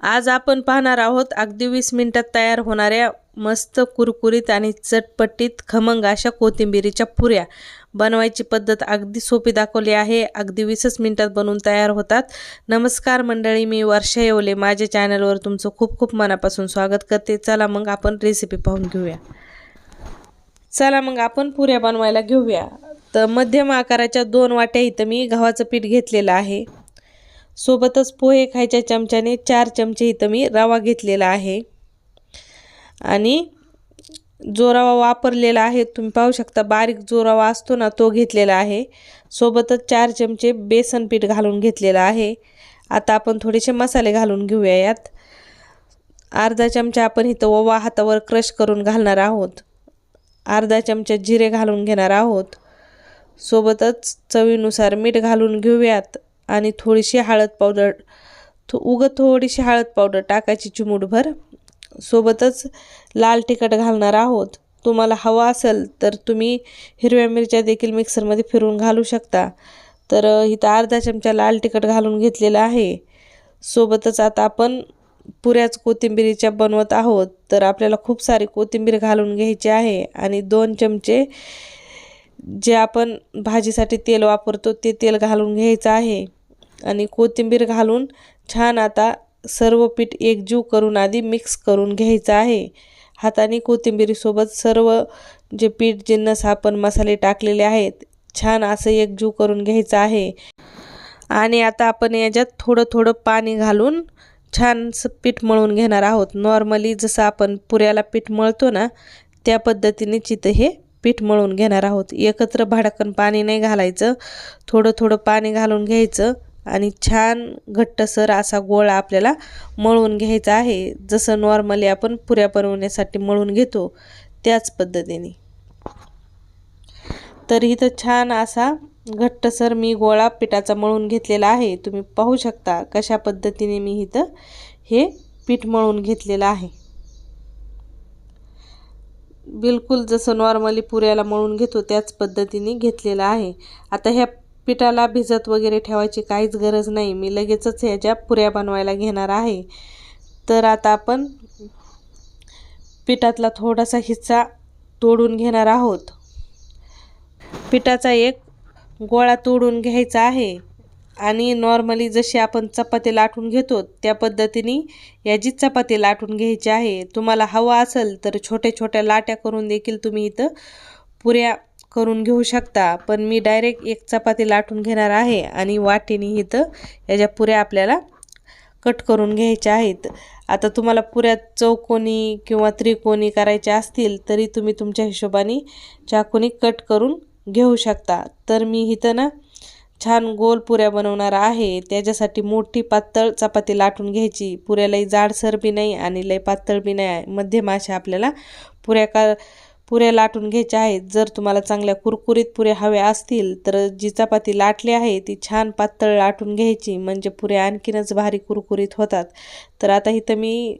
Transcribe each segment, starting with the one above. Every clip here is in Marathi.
आज आपण पाहणार आहोत अगदी वीस मिनिटात तयार होणाऱ्या मस्त कुरकुरीत आणि चटपटीत खमंग अशा कोथिंबिरीच्या पुऱ्या. बनवायची पद्धत अगदी सोपी दाखवली आहे. अगदी वीसच मिनिटात बनवून तयार होतात. नमस्कार मंडळी मी वर्षा येवले. माझ्या चॅनलवर तुमचं खूप खूप मनापासून स्वागत करते. चला मग आपण रेसिपी पाहून घेऊया. चला मग आपण पुऱ्या बनवायला घेऊया. तर मध्यम आकाराच्या दोन वाट्या इथं मी गव्हाचं पीठ घेतलेलं आहे. सोबतच पोहे खायच्या चमच्याने चार चमचे इथं मी रवा घेतलेला आहे. आणि जो रवा वापरलेला आहे तुम्ही पाहू शकता बारीक जो रवा असतो ना तो घेतलेला आहे. सोबतच चार चमचे बेसन पीठ घालून घेतलेलं आहे. आता आपण थोडेसे मसाले घालून घेऊया यात. अर्धा चमचा आपण इथं ओवा हातावर क्रश करून घालणार आहोत. अर्धा चमचा जिरे घालून घेणार आहोत. सोबतच चवीनुसार मीठ घालून घेऊयात. आणि थोडीशी हळद पावडर थो उगं थोडीशी हळद पावडर टाकायची चिमूटभर. सोबतच लाल तिखट घालणार आहोत. तुम्हाला हवा असेल तर तुम्ही हिरव्या मिरच्या देखील मिक्सरमध्ये फिरून घालू शकता. तर इथं अर्धा चमचा लाल तिखट घालून घेतलेला आहे. सोबतच आता आपण पुऱ्याच कोथिंबिरीच्या बनवत आहोत. तर आपल्याला खूप सारी कोथिंबीर घालून घ्यायची आहे आणि दोन चमचे जे आपण भाजीसाठी तेल वापरतो ते तेल घालून घ्यायचं आहे. आणि कोथिंबीर घालून छान आता सर्व पीठ एकजीव करून आधी मिक्स करून घ्यायचं आहे. हाताने कोथिंबीरीसोबत सर्व जे पीठ जिन्नस आपण मसाले टाकलेले आहेत छान असं एकजीव करून घ्यायचं आहे. आणि आता आपण याच्यात थोडं थोडं पाणी घालून छानसं पीठ मळून घेणार आहोत. नॉर्मली जसं आपण पुऱ्याला पीठ मळतो ना त्या पद्धतीने चितं हे पीठ मळून घेणार आहोत. एकत्र भाडकन पाणी नाही घालायचं. थोडं थोडं पाणी घालून घ्यायचं. आणि छान घट्टसर असा गोळा आपल्याला मळून घ्यायचा आहे. जसं नॉर्मली आपण पुऱ्या बनवण्यासाठी मळून घेतो त्याच पद्धतीने. तर इथं छान असा घट्टसर मी गोळा पिठाचा मळून घेतलेला आहे. तुम्ही पाहू शकता कशा पद्धतीने मी इथं हे पीठ मळून घेतलेलं आहे. बिलकुल जसं नॉर्मली पुऱ्याला मळून घेतो त्याच पद्धतीने घेतलेलं आहे. आता ह्या पिठाला भिजत वगैरे ठेवायची काहीच गरज नाही. मी लगेचच ह्याच्या पुऱ्या बनवायला घेणार आहे. तर आता आपण पिठातला थोडासा हिस्सा तोडून घेणार आहोत. पिठाचा एक गोळा तोडून घ्यायचा आहे. आणि नॉर्मली जशी आपण चपाती लाटून घेतो त्या पद्धतीने याची चपाती लाटून घ्यायची आहे. तुम्हाला हवा असेल तर छोट्या छोट्या लाट्या करून देखील तुम्ही इथं पुऱ्या करून घेऊ शकता पण मी डायरेक्ट एक चपाती लाटून घेणार आहे आणि वाटीने इथं याच्या पुऱ्या आपल्याला कट करून घ्यायच्या आहेत. आता तुम्हाला पुऱ्या चौकोनी किंवा त्रिकोणी करायच्या असतील तरी तुम्ही तुमच्या हिशोबाने चाकूनी कट करून घेऊ शकता. तर मी इथं ना छान गोल पुऱ्या बनवणार आहे. त्याच्यासाठी मोठी पातळ चपाती लाटून घ्यायची. पुऱ्या लई जाडसर बी नाही आणि लई पातळ बी नाही. मध्यम अशा आपल्याला पुऱ्या का पुऱ्या लाटून घ्यायच्या आहेत. जर तुम्हाला चांगल्या कुरकुरीत पुऱ्या हव्या असतील तर जी चपाती लाटली आहे ती छान पातळ लाटून घ्यायची. म्हणजे पुऱ्या आणखीनच भारी कुरकुरीत होतात. तर आता इथं मी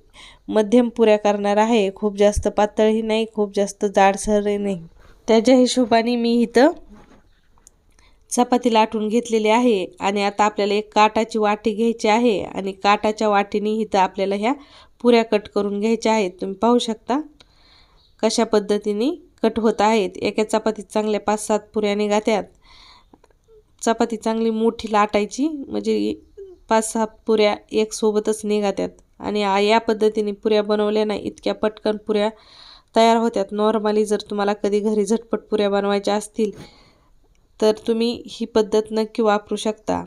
मध्यम पुऱ्या करणार आहे. खूप जास्त पातळही नाही खूप जास्त जाडसरही नाही. त्याच्या हिशोबाने मी इथं चपाती लाटून घेतलेली आहे. आणि आता आपल्याला एक काटाची वाटी घ्यायची आहे. आणि काटाच्या वाटीने इथं आपल्याला ह्या पुऱ्या कट करून घ्यायच्या आहेत. तुम्ही पाहू शकता. कशा पद्धतीने कट होत आहेत? एका चपातीत चांगल्या पाच सात पुऱ्या निघात्यात चपाती चांगली मोठी लाटायची म्हणजे पाच सहा पुऱ्या एकसोबतच निघात्यात आणि या पद्धतीने पुऱ्या बनवल्या ना इतक्या पटकन पुऱ्या तयार होत्यात. नॉर्मली जर तुम्हाला कधी घरी झटपट पुऱ्या बनवायच्या असतील तर तुम्ही ही पद्धत नक्की वापरू शकता.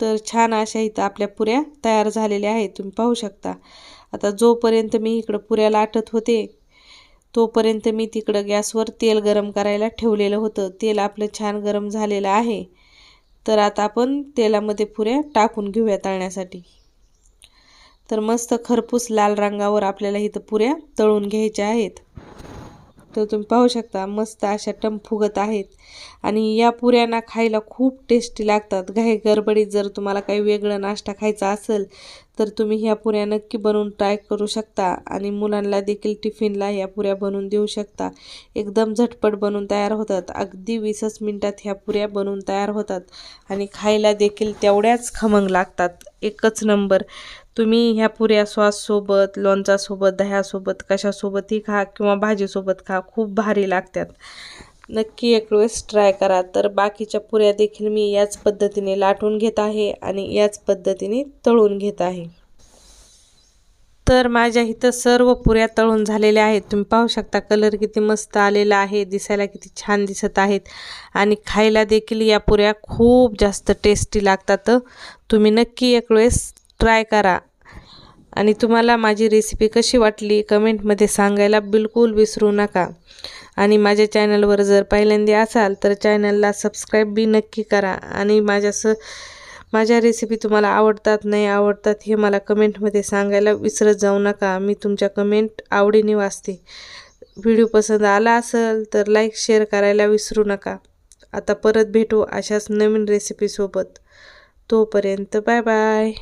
तर छान अशा इथं आपल्या पुऱ्या तयार झालेल्या आहेत तुम्ही पाहू शकता. आता जोपर्यंत मी इकडं पुऱ्या लाटत होते तोपर्यंत मी तिकडं गॅसवर तेल गरम करायला ठेवलेलं होतं. तेल आपलं छान गरम झालेलं आहे. तर आता आपण तेलामध्ये पुऱ्या टाकून घेऊया तळण्यासाठी. तर मस्त खरपूस लाल रंगावर आपल्याला इथं पुऱ्या तळून घ्यायच्या आहेत. तर तुम्ही पाहू शकता मस्त अशा टम फुगत आहेत. आणि या पुऱ्यांना खायला खूप टेस्टी लागतात. घाई गडबडीत जर तुम्हाला काही वेगळं नाश्ता खायचा असेल तर तुम्ही ह्या पुऱ्या नक्की बनवून ट्राय करू शकता. आणि मुलांना देखील टिफिनला ह्या पुऱ्या बनवून देऊ शकता. एकदम झटपट बनवून तयार होतात. अगदी वीसच मिनटात ह्या पुऱ्या बनवून तयार होतात. आणि खायला देखील तेवढ्याच खमंग लागतात. एकच नंबर. तुम्ही ह्या पुऱ्या सॉससोबत लोणचासोबत दह्यासोबत कशासोबतही खा किंवा भाजीसोबत खा खूप भारी लागतात. नक्की एक वेळेस ट्राय करा. तर बाकीच्या पुऱ्या देखील मी याच पद्धतीने लाटून घेत आहे आणि याच पद्धतीने तळून घेत आहे. तर माझ्या इथं सर्व पुऱ्या तळून झालेल्या आहेत. तुम्ही पाहू शकता कलर किती मस्त आलेला आहे दिसायला किती छान दिसत आहेत. आणि खायला देखील या पुऱ्या खूप जास्त टेस्टी लागतात. तुम्ही नक्की एक वेळेस ट्राय करा. आणि तुम्हाला माझी रेसिपी कशी वाटली कमेंटमध्ये सांगायला बिलकुल विसरू नका. आणि माझ्या चॅनलवर जर पहिल्यांदा असाल तर चॅनलला सबस्क्राईब बी नक्की करा. आणि माझ्या स माझ्या रेसिपी तुम्हाला आवडतात नाही आवडतात हे मला कमेंटमध्ये सांगायला विसरत जाऊ नका. मी तुमच्या कमेंट आवडीने वाचते. व्हिडिओ पसंत आला असेल तर लाईक शेअर करायला विसरू नका. आता परत भेटू अशाच नवीन रेसिपीसोबत तोपर्यंत बाय बाय